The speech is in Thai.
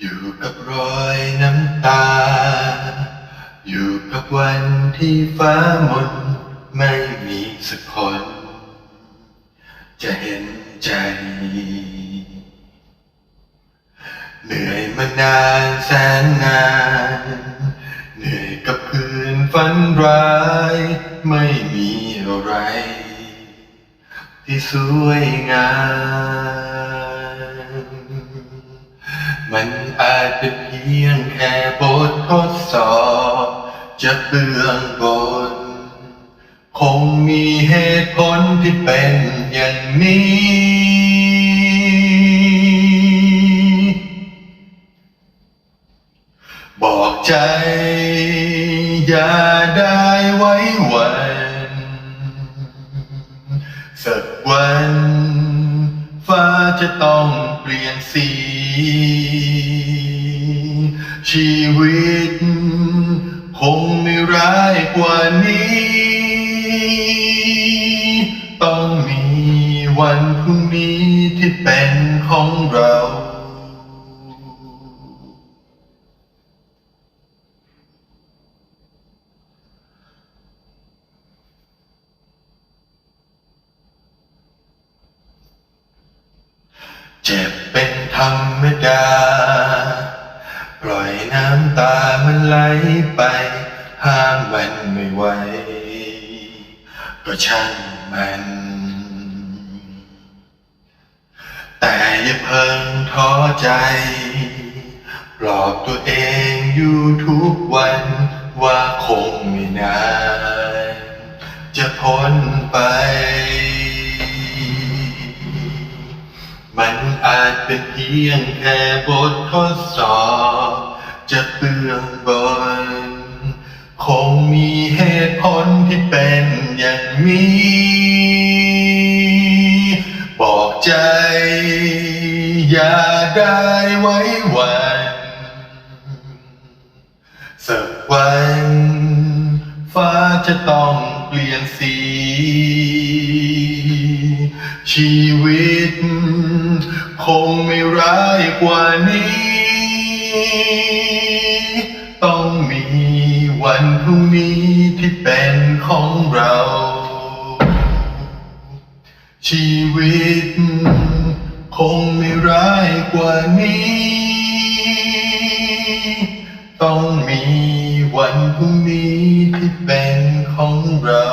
อยู่กับรอยน้ำตา อยู่กับวันที่ฟ้ามนไม่มีสักคน จะเห็นใจ เหนื่อยมานานแสนนาน เหนื่อยกับคืนฝันร้าย ไม่มีอะไร ที่สวยงาม เป็นเพียงแค่บททดสอบจะเบื้องบน คงมีเหตุผลที่เป็นอย่างนี้ บอกใจ อย่าได้ไว้วัน สักวัน ฟ้าจะต้องเปลี่ยนสี ชีวิต คงไม่ร้ายกว่านี้ ต้องมีวันพรุ่งนี้ที่เป็นของเราเจ็บเป็นธรรมดาปล่อยน้ำตามันไหลไป ห้ามมันไม่ไหวก็ช่างมัน แต่อย่าเพิ่งท้อใจ ปลอบตัวเองอยู่ทุกวันว่าคงไม่นาน จะพ้นไป มันอาจเป็นเพียงแค่บททดสอบ จะเบื้องบนคงมีเหตุผลที่เป็นอย่างนี้ บอกใจ อย่าได้ไว้วันสักวันฟ้าจะต้องเปลี่ยนสี ชีวิต คงไม่ร้ายกว่านี้ วันพรุ่งนี้ที่เป็นของเรา ชีวิต คงไม่ร้ายกว่านี้ ต้องมีวันพรุ่งนี้ที่เป็นของเรา